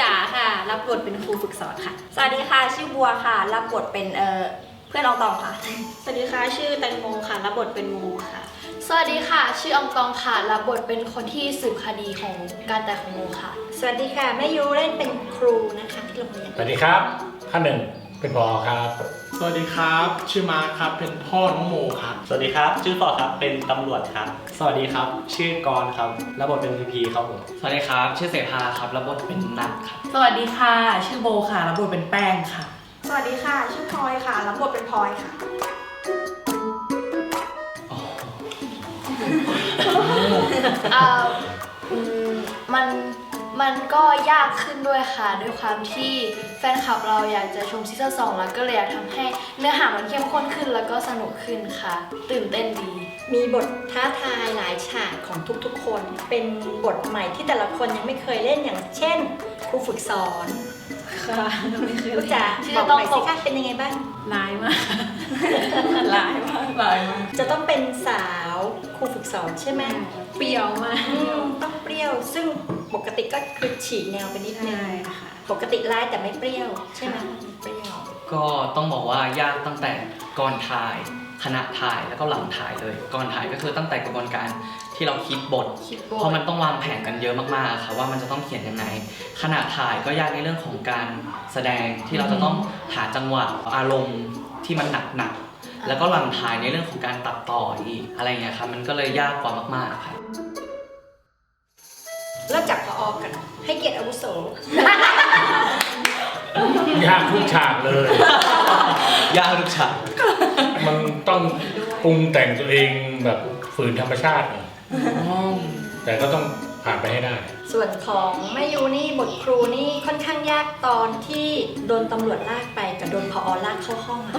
จ๋าค่ะ รับบทเป็นครูฝึกสอนค่ะ สวัสดีค่ะ ชื่อบัวค่ะ รับบทเป็นเอ่อเพื่อนอองตองค่ะ สวัสดีค่ะ ชื่อแตงโมค่ะ รับบทเป็นโมค่ะ สวัสดีค่ะ ชื่ออองตองค่ะ รับบทเป็นคนที่สืบคดีของการแต่ของโมค่ะ สวัสดีค่ะแม่ยูเล่นเป็นครูนะคะที่โรงเรียน สวัสดีครับข้าหนึ่งเป็นพอครับ สวัสดีครับ ชื่อมาร์คครับ เป็นพ่อน้องโมครับ สวัสดีครับ ชื่อฟอร์ดครับ เป็นตำรวจครับ สวัสดีครับ ชื่อกรณ์ครับ รับบทเป็นพีพีครับผม สวัสดีครับ ชื่อเสภาครับ รับบทเป็นนัทครับ สวัสดีค่ะ ชื่อโบค่ะ รับบทเป็นแป้งค่ะ สวัสดีค่ะ ชื่อพลอยค่ะ รับบทเป็นพลอยค่ะ เอ่ออืมมัน มันก็ยากขึ้นด้วยค่ะ ด้วยความที่แฟนคลับเราอยากจะชมซีซั่นสองแล้วก็เลยอยากทำให้เนื้อหามันเข้มข้นขึ้นแล้วก็สนุกขึ้นค่ะ ตื่นเต้นดี มีบทท้าทายหลายฉากของทุกๆคน เป็นบทใหม่ที่แต่ละคนยังไม่เคยเล่นอย่างเช่นครูฝึกสอนค่ะไม่เคยครูจ๋าที่บอจะกต้องหน่อยตสิกคะเป็นยังไงบ้างร้ายมากร้ายมากหลายมากจะต้องเป็นสาว ครูฝึกสอนใช่ไหมเปรี้ยวมากอืมต้องเปรี้ยว ซึ่งปกติก็คือฉีกแนวไปนิดนึงใช่ค่ะ ปกติร้ายแต่ไม่เปรี้ยว ใช่ไหมเปรี้ยว ก็ต้องบอกว่ายากตั้งแต่ก่อนถ่ายขณะถ่ายแล้วก็หลังถ่ายเลย ก่อนถ่ายก็คือตั้งแต่กระบวนการที่เราคิดบท คิดบท เพราะมันต้องวางแผนกันเยอะมากๆค่ะว่ามันจะต้องเขียนยังไงขณะถ่ายก็ยากในเรื่องของการแสดงที่เราจะต้องหาจังหวะอารมณ์ที่มันหนักๆ แล้วก็หลังถ่ายในเรื่องของการตัดต่ออีกอะไรอย่างเงี้ยครับมันก็เลยยากกว่ามากๆครับเริ่มจากพออกัน ให้เกียรติอาวุโส ยากทุกฉากเลย ยากทุกฉากมันต้องปรุงแต่งตัวเองแบบฝืนธรรมชาติหน่อยแต่ก็ต้อง ผ่านไปให้ได้ ส่วนของแม่ยูนี่บทครูนี่ค่อนข้างยากตอนที่โดนตำรวจลากไปกับโดนพอลากเข้าห้องอะ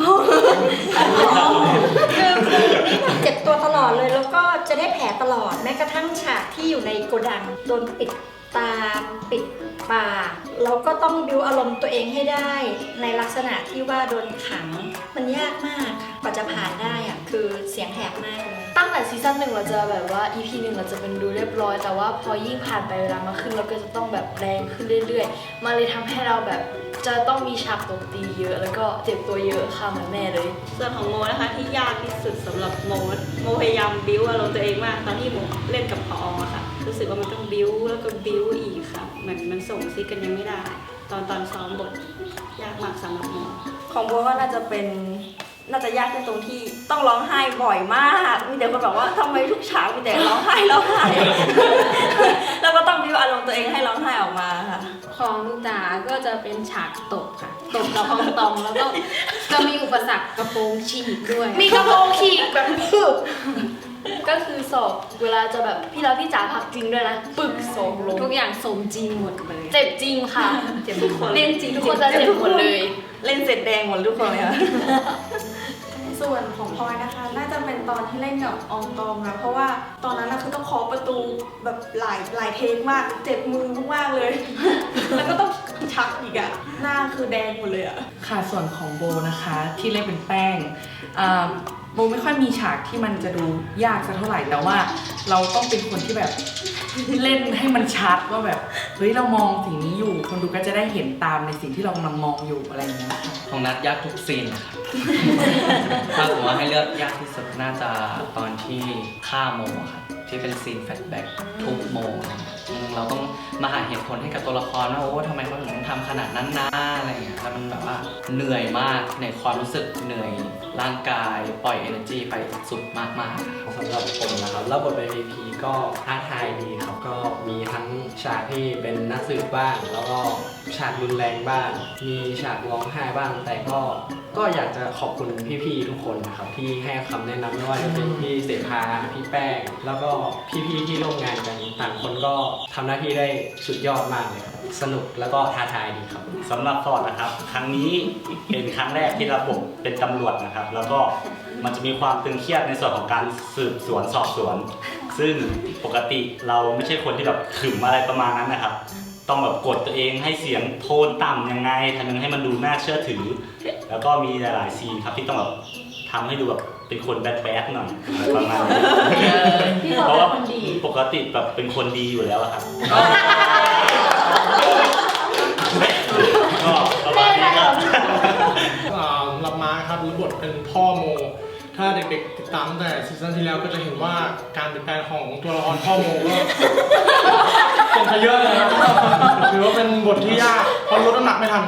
คือครูนี่แบบเจ็บตัวตลอดเลยแล้วก็จะได้แผลตลอดแม้กระทั่งฉากที่อยู่ในโกดังโดนปิดตาปิด ปากเราก็ต้องบิวอารมณ์ตัวเองให้ได้ ในลักษณะที่ว่าโดนขังมันยากมากค่ะกว่าจะผ่านได้อะคือเสียงแหบมากเลยตั้งแต่ซีซั่นหนึ่งเราจะแบบว่า EP หนึ่งเราจะเป็นดูเรียบร้อย แต่ว่าพอยิ่งผ่านไปเวลามาขึ้นเราก็จะต้องแบบแรงขึ้นเรื่อยๆมาเลยทำให้เราแบบจะต้องมีฉากตบตีเยอะ แล้วก็เจ็บตัวเยอะค่ะเหมือนแม่เลย ส่วนของโมนะคะที่ยากที่สุดสำหรับโมโมพยายามบิ้วอารมณ์ตัวเองมากตอนที่โมเล่นกับพออะค่ะ รู้สึกว่ามันต้องบิ้วแล้วก็บิ้วอีกค่ะ เหมือนมันส่งซิกกันยังไม่ได้ ตอนตอนซ้อมบทยากมากสำหรับโมของบัวก็น่าจะเป็นน่าจะยากที่ตรงที่ต้องร้องไห้บ่อยมากมีแต่คนบอกว่าทำไมทุกฉากมีแต่ร้องไห้ร้องไห้ แล้วก็ต้องบิวอารมณ์ตัวเองให้ร้องไห้ออกมาค่ะ ของจ๋าก็จะเป็นฉากตบค่ะ ตบกับอองตองแล้วก็จะมีอุปสรรคกระโปรงฉีกด้วย มีกระโปรงขีกแบบปึ๊บ ก็คือสอบเวลาจะแบบพี่เราพี่จ๋าพักจริงด้วยนะปึกสองลงทุกอย่างสมจริงหมดเลยเจ็บจริงค่ะ เจ็บทุกคนเล่นจริงทุกคนจะเจ็บหมดเลย เล่นเสร็จแดงหมดทุกคนเลยค่ะส่วนของพลอยนะคะ น่าจะเป็นตอนที่เล่นกับอองตองนะเพราะว่าตอนนั้นนะคือต้องเคาะประตูแบบหลายหลายเทคมากเจ็บมือมากๆเลย แล้วก็ต้องชักอีกอะหน้าคือแดงหมดเลยอะค่ะส่วนของโบนะคะที่เล่นเป็นแป้งอ่า โบไม่ค่อยมีฉากที่มันจะดูยากสักเท่าไหร่แต่ว่า เราต้องเป็นคนที่แบบเล่นให้มันชัดว่าแบบเฮ้ยเรามองสิ่งนี้อยู่ คนดูก็จะได้เห็นตามในสิ่งที่เรากำลังมองอยู่อะไรอย่างเงี้ยค่ะของนัดยากทุกซีนนะครับ ถ้าสมมติว่าให้เลือกยากที่สุดน่าจะตอนที่ฆ่าโมอะครับที่เป็นซีนแฟลชแบ็กทุบโมอะไรเงี้ยอืมเราต้องมาหาเหตุผลให้กับตัวละครว่าโอ้ทำไมเขาถึงทำขนาดนั้นนะอะไรเงี้ยแล้วมันแบบว่าเหนื่อยมากในความรู้สึกเหนื่อยร่างกายปล่อย energy ไปสุดมากๆ สำหรับผมนะครับรับบทเป็นพี่ก็ท้าทายดีครับ ก็มีทั้งฉากที่เป็นนักสืบบ้าง แล้วก็ฉากรุนแรงบ้าง มีฉากร้องไห้บ้าง แต่ก็ก็อยากจะขอบคุณพี่ๆทุกคนนะครับที่ให้คำแนะนำไม่ว่าจะเป็นพี่เสภาพี่แป้ง แล้วก็พี่ๆที่ร่วมงานกันต่างคนก็ทำหน้าที่ได้สุดยอดมากเลยครับสนุกแล้วก็ท้าทายดีครับ สำหรับฟอร์ดนะครับ ครั้งนี้เป็นครั้งแรกที่รับบเป็นตำรวจนะครับ แล้วก็มันจะมีความตึงเครียดในส่วนของการสืบสวนสอบสวน ซึ่งปกติเราไม่ใช่คนที่แบบขึมอะไรประมาณนั้นนะครับ ต้องแบบกดตัวเองให้เสียงโทนต่ำยังไงทำยังไงให้มันดูน่าเชื่อถือ แล้วก็มีหลายๆซีนครับที่ต้องแบบทำให้ดูแบบเป็นคนแบดๆหน่อยอะไรประมาณนี้พี่เพเขาราะเป็นว่าคนดี ปกติแบบเป็นคนดีอยู่แล้วอะครับ ตั้งแต่ซีซั่นที่แล้วก็จะเห็นว่าการเปลี่ยนแปลงของตัวละครพ่อโมก็เป็นไปเยอะเลยครับถือว่าเป็นบทที่ยากเพราะลดน้ำหนักไม่ทัน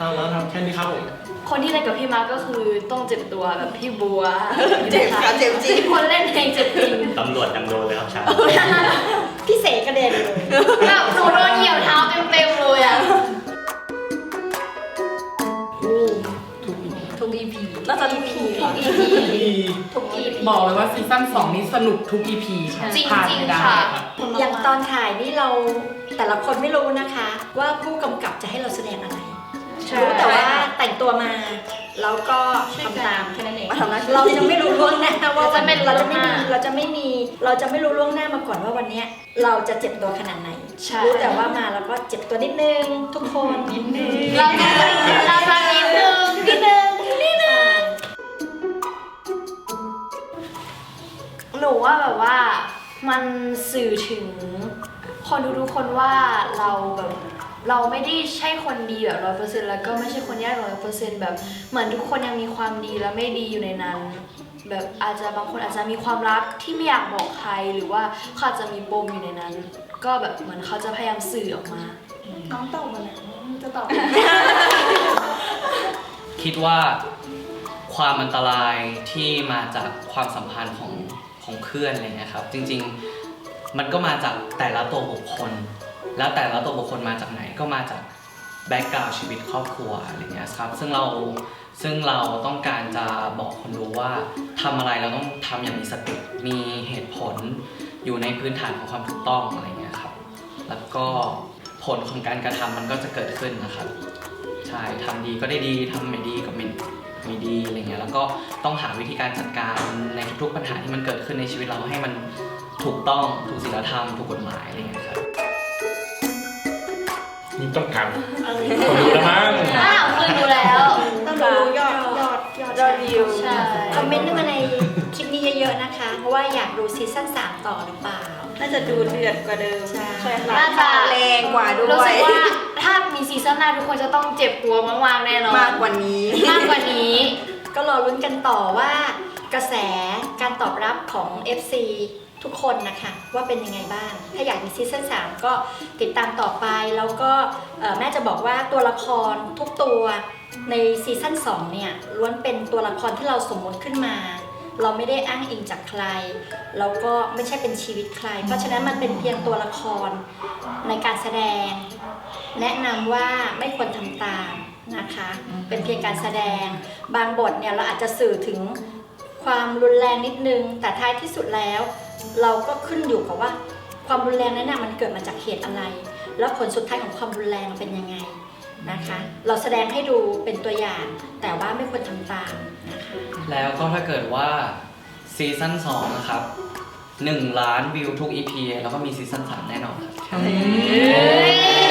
ตามนั้นครับแค่นี้ครับผมคนที่เล่นกับพี่มาร์คก็คือต้องเจ็บตัวแบบพี่บัวเจ็บค่ะเจ็บจริง คนเล่นเองเจ็บจริงตำรวจยังโดนเลยครับฉากพี่เสกกระเด็นเลยแบบหนูโดนเหยียบเท้าเต็มๆเลยอะ น่าจะทุกทีค่ะ ทุก EP บอกเลยว่าซีซั่น2นี้สนุกทุก EP ค่ะจริงพลาดจริงไม่ได้ค่ะ อย่างตอนถ่ายนี่เราแต่ละคนไม่รู้นะคะ ว่าผู้กำกับจะให้เราแสดงอะไรใช่รู้แต่ว่าแต่งตัวมาแล้วก็ทำตามแค่นั้นเอง มาทำหน้าที่เราจะไม่รู้ล่วงหน้าว่าเราจะไม่รู้เราจะไม่ล่วงหมีน้าเราจะไม่มีเราจะไม่รู้ล่วงหน้ามาก่อนว่าวันเนี้ยเราจะเจ็บตัวขนาดไหนใช่ รู้แต่ว่ามาแล้วก็เจ็บตัวนิดนึงทุกคนนิดนึงเราจะเราจะนิดนึง หนูว่าแบบว่ามันสื่อถึงคนทุกๆคนว่าเราแบบเราไม่ได้ใช่คนดีแบบร้อยเปอร์เซ็นต์แล้วก็ไม่ใช่คนแย่ร้อยเปอร์เซ็นต์แบบเหมือนทุกคนยังมีความดีและไม่ดีอยู่ในนั้น แบบอาจจะบางคนอาจจะมีความรักที่ไม่อยากบอกใครหรือว่าเขาอาจจะมีปมอยู่ในนั้น ก็แบบเหมือนเขาจะพยายามสื่อออกมา น้องตอบมาแล้วจะตอบ คิดว่าความอันตรายที่มาจากความสัมพันธ์ของ ของเพื่อนอะไรเงี้ยครับ จริงๆมันก็มาจากแต่ละตัวบุคคล แล้วแต่ละตัวบุคคลมาจากไหนก็มาจากแบ็กกราวชีวิตครอบครัวอะไรเงี้ยครับ ซึ่งเราซึ่งเราต้องการจะบอกคนดูว่าทำอะไรเราต้องทำอย่างมีสติมีเหตุผลอยู่ในพื้นฐานของความถูกต้องอะไรเงี้ยครับ แล้วก็ผลของการกระทำมันก็จะเกิดขึ้นนะครับ ใช่ทำดีก็ได้ดีทำไม่ดี ดีอะไรเงี้ยแล้วก็ต้องหาวิธีการจัดการในทุกๆปัญหาที่มันเกิดขึ้นในชีวิตเราให้มันถูกต้องถูกศีลธรรมถูกกฎหมายอะไรเงี้ยครับนี่ต้องถามคนดูแล้วมั้งอ้าวคุณดูแล้วต้องรู้ยอดยอดยอดยอดวิวใช่คอมเมนต์มาในคลิปนี้เยอะๆนะคะ เพราะว่าอยากดูซีซั่น3ต่อหรือเปล่าน่าจะดูเดือดกว่าเดิม ใช่ใช่ค่ะน่าจะแรงกว่าด้รู้วสึยกว่า ถ้ามีซีซั่นหน้าทุกคนจะต้องเจ็บตัวมากๆแน่นอนมากกว่านี้ มากกว่านี้ ก็รอลุ้นกันต่อว่ากระแสการตอบรับของ FC ทุกคนนะคะว่าเป็นยังไงบ้าง ถ้าอยากมีซีซั่น3ก็ติดตามต่อไปแล้วก็เอ่อแม่จะบอกว่าตัวละครทุกตัวในซีซั่น2เนี่ยล้วนเป็นตัวละครที่เราสมมติขึ้นมา เราไม่ได้อ้างอิงจากใคร แล้วก็ไม่ใช่เป็นชีวิตใคร เพราะฉะนั้นมันเป็นเพียงตัวละครในการแสดง แนะนำว่าไม่ควรทำตามนะคะ เป็นเพียงการแสดง บางบทเนี่ยเราอาจจะสื่อถึงความรุนแรงนิดนึง แต่ท้ายที่สุดแล้ว เราก็ขึ้นอยู่กับว่า ความรุนแรงนั้นน่ะมันเกิดมาจากเหตุอะไร แล้วผลสุดท้ายของความรุนแรงเป็นยังไงนะคะ เราแสดงให้ดูเป็นตัวอย่าง แต่ว่าไม่ควรทำตามนะคะ แล้วก็ถ้าเกิดว่าซีซั่น2นะครับ1ล้านวิวทุก EP แล้วก็มีซีซั่น3แน่นอนครับเฮ้ย